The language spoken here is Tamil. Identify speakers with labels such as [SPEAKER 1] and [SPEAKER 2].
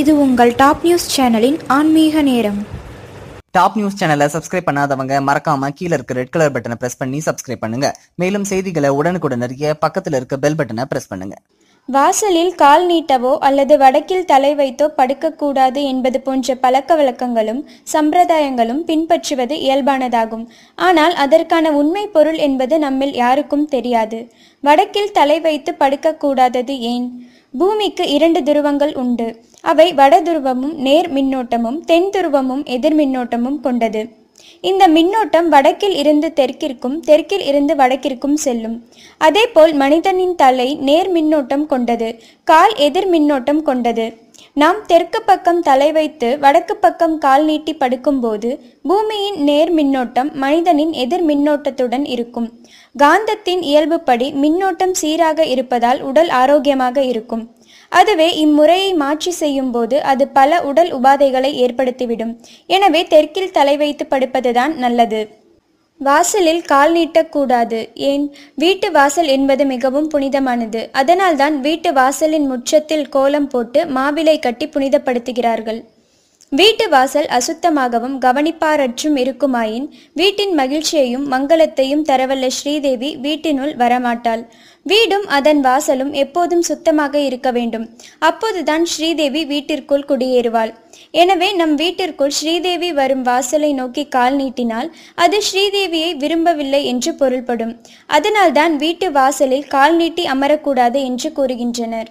[SPEAKER 1] இது உங்கள் டாப் நியூஸ் சேனலின் ஆன்மீக நேரம்.
[SPEAKER 2] டாப் நியூஸ் சேனலை சப்ஸ்கிரைப் பண்ணாதவங்க மறக்காம கீழ இருக்க ரெட் கலர் பட்டனை பிரஸ் பண்ணி சப்ஸ்கிரைப் பண்ணுங்க. மேலும் செய்திகளை உடனுக்குடன் அறிய பக்கத்துல இருக்க பெல் பட்டனை பிரஸ் பண்ணுங்க.
[SPEAKER 3] வாசலில் கால் நீட்டவோ அல்லது வடக்கில் தலை வைத்தோ படுக்கக்கூடாது என்பது போன்ற பழக்க வழக்கங்களும் சம்பிரதாயங்களும் பின்பற்றுவது இயல்பானதாகும். ஆனால் அதற்கான உண்மை பொருள் என்பது நம்மில் யாருக்கும் தெரியாது. வடக்கில் தலை வைத்து படுக்கக்கூடாதது ஏன்? பூமிக்கு இரண்டு துருவங்கள் உண்டு. அவை வட துருவமும் நேர் மின்னோட்டமும் தென் துருவமும் எதிர் மின்னோட்டமும் கொண்டது. இந்த மின்னோட்டம் வடக்கில் இருந்து தெற்கிற்கும் தெற்கில் இருந்து வடக்கிற்கும் செல்லும். அதேபோல் மனிதனின் தலை நேர் மின்னோட்டம் கொண்டது கால் எதிர் மின்னோட்டம் கொண்டது. நாம் தெற்கு பக்கம் தலை வைத்து வடக்கு பக்கம் கால் நீட்டி படுக்கும்போது பூமியின் நேர் மின்னோட்டம் மனிதனின் எதிர் மின்னோட்டத்துடன் இருக்கும். காந்தத்தின் இயல்புப்படி மின்னோட்டம் சீராக இருப்பதால் உடல் ஆரோக்கியமாக இருக்கும். அதுவே இம்முறையை மாற்றி செய்யும்போது அது பல உடல் உபாதைகளை ஏற்படுத்திவிடும். எனவே தெற்கில் தலை வைத்து படுப்பதுதான் நல்லது. வாசலில் கால் நீட்டக்கூடாது. ஏன்? வீட்டு வாசல் என்பது மிகவும் புனிதமானது. அதனால்தான் வீட்டு வாசலின் முற்றத்தில் கோலம் போட்டு மாவிலை கட்டி புனிதப்படுத்துகிறார்கள். வீட்டு வாசல் அசுத்தமாகவும் கவனிப்பாரற்றும் இருக்குமாயின் வீட்டின் மகிழ்ச்சியையும் மங்களத்தையும் தரவல்ல ஸ்ரீதேவி வீட்டினுள் வரமாட்டாள். வீடும் அதன் வாசலும் எப்போதும் சுத்தமாக இருக்க வேண்டும். அப்போதுதான் ஸ்ரீதேவி வீட்டிற்குள் குடியேறுவாள். எனவே நம் வீட்டிற்குள் ஸ்ரீதேவி வரும் வாசலை நோக்கி கால் நீட்டினால் அது ஸ்ரீதேவியை விரும்பவில்லை என்று பொருள்படும். அதனால்தான் வீட்டு வாசலில் கால் நீட்டி அமரக்கூடாது என்று கூறுகின்றனர்.